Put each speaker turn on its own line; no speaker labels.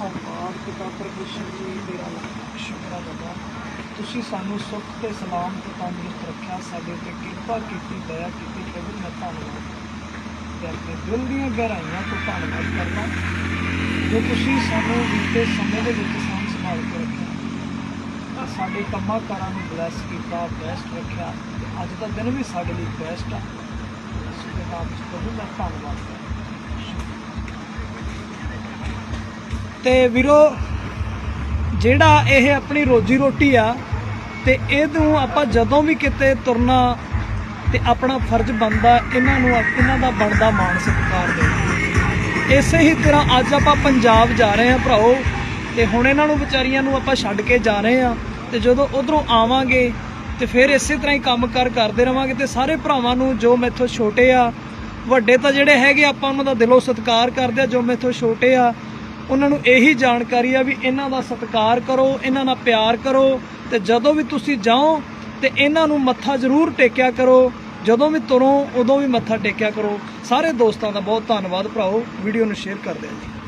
ਧੰਨਵਾਦ ਪਿਤਾ ਪਰਮੇਸ਼ਰ ਜੀ ਤੇਰਾ ਸ਼ੁਕਰ ਹੈ ਬਾਬਾ ਤੁਸੀਂ ਸਾਨੂੰ ਸੁੱਖ ਤੇ ਸਲਾਮ ਤੇ ਤੰਦਰੁਸਤ ਰੱਖਿਆ, ਸਾਡੇ ਤੇ ਕਿਰਪਾ ਕੀਤੀ, ਦਇਆ ਕੀਤੀ ਪ੍ਰਭੂ ਮੈਂ ਧੰਨਵਾਦ ਤੇ ਆਪਣੇ ਦਿਲ ਦੀਆਂ ਗਹਿਰਾਈਆਂ ਤੋਂ ਧੰਨਵਾਦ ਕਰਦਾ। ਜੋ ਤੁਸੀਂ ਸਾਨੂੰ ਬੀਤੇ ਸਮੇਂ ਦੇ ਵਿੱਚ ਸਾਂਭ ਸੰਭਾਲ ਕੇ ਰੱਖਿਆ ਸਾਡੇ ਕੰਮਾਂ ਕਾਰਾਂ ਨੂੰ ਬਲੈਸ ਕੀਤਾ ਬੈਸਟ ਰੱਖਿਆ। ਤੇ ਅੱਜ ਦਾ ਦਿਨ ਵੀ ਸਾਡੇ ਲਈ ਬੈਸਟ ਆ। ਇਸ ਦੇ ਨਾਮ ਵਿੱਚ ਪ੍ਰਭੂ ਦਾ ਧੰਨਵਾਦ ਕਰਦਾ ਤੇ ਵੀਰੋ, ਜਿਹੜਾ ਇਹ ਆਪਣੀ ਰੋਜੀ ਰੋਟੀ ਆ, ਤੇ ਇਹਨੂੰ ਆਪਾਂ ਜਦੋਂ ਵੀ ਕਿਤੇ ਤੁਰਨਾ ਤੇ ਆਪਣਾ ਫਰਜ਼ ਬਣਦਾ, ਇਹਨਾਂ ਨੂੰ ਇਹਨਾਂ ਦਾ ਬਣਦਾ ਮਾਣ ਸਤਿਕਾਰ ਦੇਣਾ। ਇਸੇ ਹੀ ਤਰ੍ਹਾਂ ਅੱਜ ਆਪਾਂ ਪੰਜਾਬ ਜਾ ਰਹੇ ਹਾਂ ਭਰਾਓ, ਤੇ ਹੁਣ ਇਹਨਾਂ ਨੂੰ ਵਿਚਾਰੀਆਂ ਨੂੰ ਆਪਾਂ ਛੱਡ ਕੇ ਜਾ ਰਹੇ ਹਾਂ, ਤੇ ਜਦੋਂ ਉਧਰੋਂ ਆਵਾਂਗੇ, ਤੇ ਫਿਰ ਇਸੇ ਤਰ੍ਹਾਂ ਹੀ ਕੰਮ ਕਰ ਕਰਦੇ ਰਵਾਂਗੇ, ਤੇ ਸਾਰੇ ਭਰਾਵਾਂ ਨੂੰ ਜੋ ਮੈਥੋਂ ਛੋਟੇ ਆ, ਵੱਡੇ ਤਾਂ ਜਿਹੜੇ ਹੈਗੇ ਆਪਾਂ ਉਹਨਾਂ ਦਾ ਦਿਲੋਂ ਸਤਿਕਾਰ ਕਰਦੇ ਆ, ਜੋ ਮੈਥੋਂ ਛੋਟੇ ਆ ਉਹਨਾਂ ਨੂੰ ਇਹੀ ਜਾਣਕਾਰੀ ਆ ਵੀ ਇਹਨਾਂ ਦਾ ਸਤਿਕਾਰ ਕਰੋ, ਇਹਨਾਂ ਨਾਲ ਪਿਆਰ ਕਰੋ ਤੇ ਜਦੋਂ ਵੀ ਤੁਸੀਂ ਜਾਓ ਤੇ ਇਹਨਾਂ ਨੂੰ ਮੱਥਾ ਜ਼ਰੂਰ ਟੇਕਿਆ ਕਰੋ। ਜਦੋਂ ਵੀ ਤੁਰੋ, ਉਦੋਂ ਵੀ ਮੱਥਾ ਟੇਕਿਆ ਕਰੋ। ਸਾਰੇ ਦੋਸਤਾਂ ਦਾ ਬਹੁਤ ਧੰਨਵਾਦ ਭਰਾਓ। ਵੀਡੀਓ ਨੂੰ ਸ਼ੇਅਰ ਕਰ ਦਿਓ ਜੀ